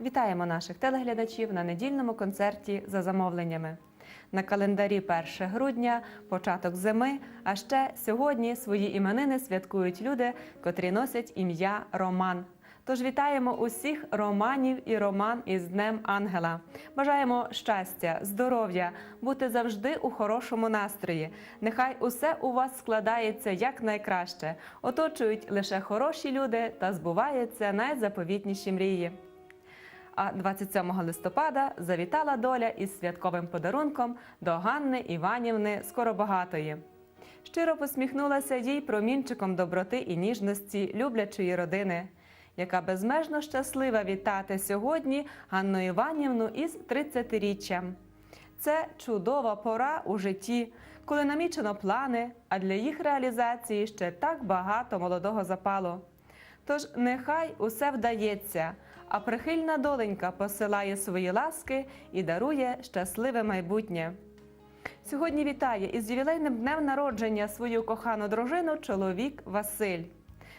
Вітаємо наших телеглядачів на недільному концерті за замовленнями. На календарі 1 грудня, початок зими, а ще сьогодні свої іменини святкують люди, котрі носять ім'я Роман. Тож вітаємо усіх романів і роман із Днем Ангела. Бажаємо щастя, здоров'я, бути завжди у хорошому настрої. Нехай усе у вас складається якнайкраще, оточують лише хороші люди та збуваються найзаповітніші мрії. А 27 листопада завітала доля із святковим подарунком до Ганни Іванівни Скоробагатої. Щиро посміхнулася їй промінчиком доброти і ніжності люблячої родини, яка безмежно щаслива вітати сьогодні Ганну Іванівну із 30-річчям. Це чудова пора у житті, коли намічено плани, а для їх реалізації ще так багато молодого запалу. Тож нехай усе вдається, а прихильна доленька посилає свої ласки і дарує щасливе майбутнє. Сьогодні вітає із ювілейним днем народження свою кохану дружину чоловік Василь.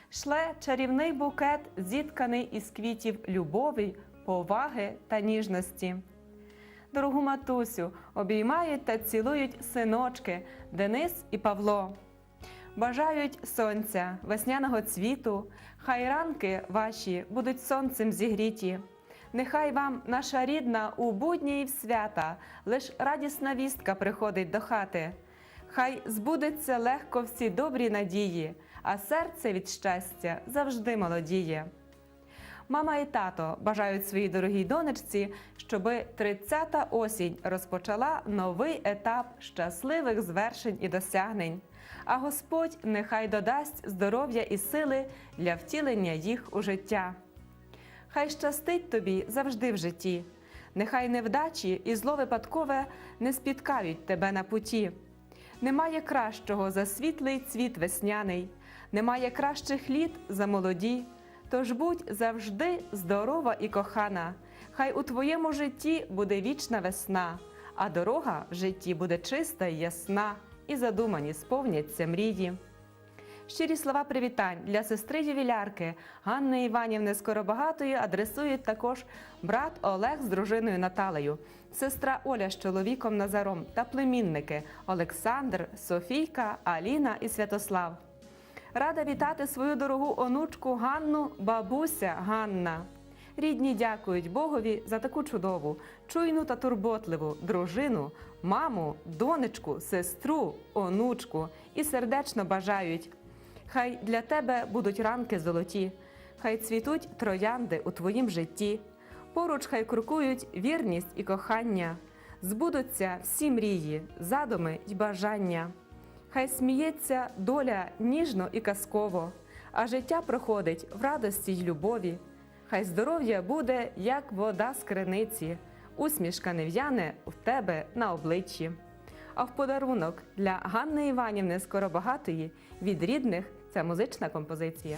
Шле чарівний букет, зітканий із квітів любові, поваги та ніжності. Дорогу матусю обіймають та цілують синочки Денис і Павло. Бажають сонця, весняного цвіту, хай ранки ваші будуть сонцем зігріті. Нехай вам, наша рідна, у будні і в свята, лиш радісна вістка приходить до хати. Хай збудеться легко всі добрі надії, а серце від щастя завжди молодіє. Мама і тато бажають своїй дорогій донечці, щоби 30-та осінь розпочала новий етап щасливих звершень і досягнень. А Господь нехай додасть здоров'я і сили для втілення їх у життя. Хай щастить тобі завжди в житті. Нехай невдачі і зло випадкове не спіткають тебе на путі. Немає кращого за світлий цвіт весняний, немає кращих літ за молоді. Тож будь завжди здорова і кохана. Хай у твоєму житті буде вічна весна, а дорога в житті буде чиста і ясна, і задумані сповняться мрії. Щирі слова привітань для сестри ювілярки Ганни Іванівни Скоробагатої адресують також брат Олег з дружиною Наталею, сестра Оля з чоловіком Назаром та племінники Олександр, Софійка, Аліна і Святослав. Рада вітати свою дорогу онучку Ганну, бабуся Ганна. Рідні дякують Богові за таку чудову, чуйну та турботливу дружину, маму, донечку, сестру, онучку і сердечно бажають. Хай для тебе будуть ранки золоті, хай цвітуть троянди у твоїм житті. Поруч хай крокують вірність і кохання, збудуться всі мрії, задуми й бажання. Хай сміється доля ніжно і казково, а життя проходить в радості й любові. Хай здоров'я буде, як вода з криниці, усмішка не в'яне в тебе на обличчі. А в подарунок для Ганни Іванівни Скоробагатої від рідних це музична композиція.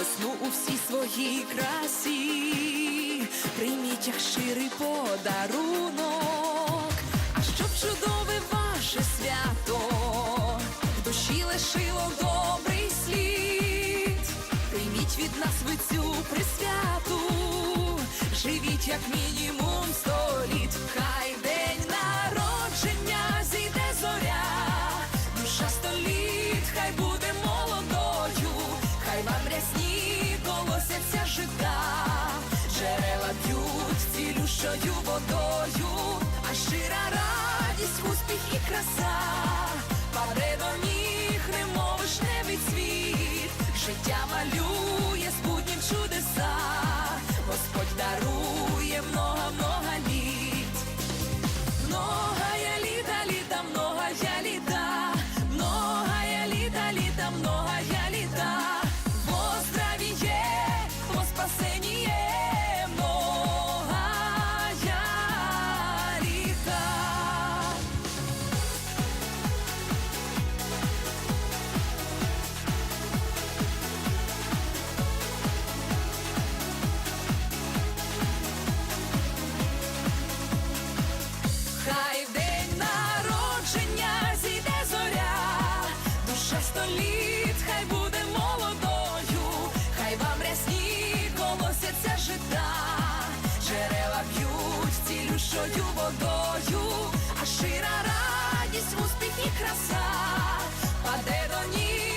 весну у всій своїй красі, прийміть як щирий подарунок, а щоб чудове ваше свято, в душі лишило добрий слід, прийміть від нас ви цю присвяту, живіть як мінімум сто літ, хай день народження зійде зоря, душа сто літ, хай буде молодою, хай вам рясні колосяться жита, джерела б'ють цілющою водою, а щира радість, успіх і краса, паде до ніг, немов вишневий цвіт, життя малює літ, хай буде молодою, хай вам рясні колосяться жита, джерела п'ють цілющою водою, а шира радість, успіх і краса, паде до ніг,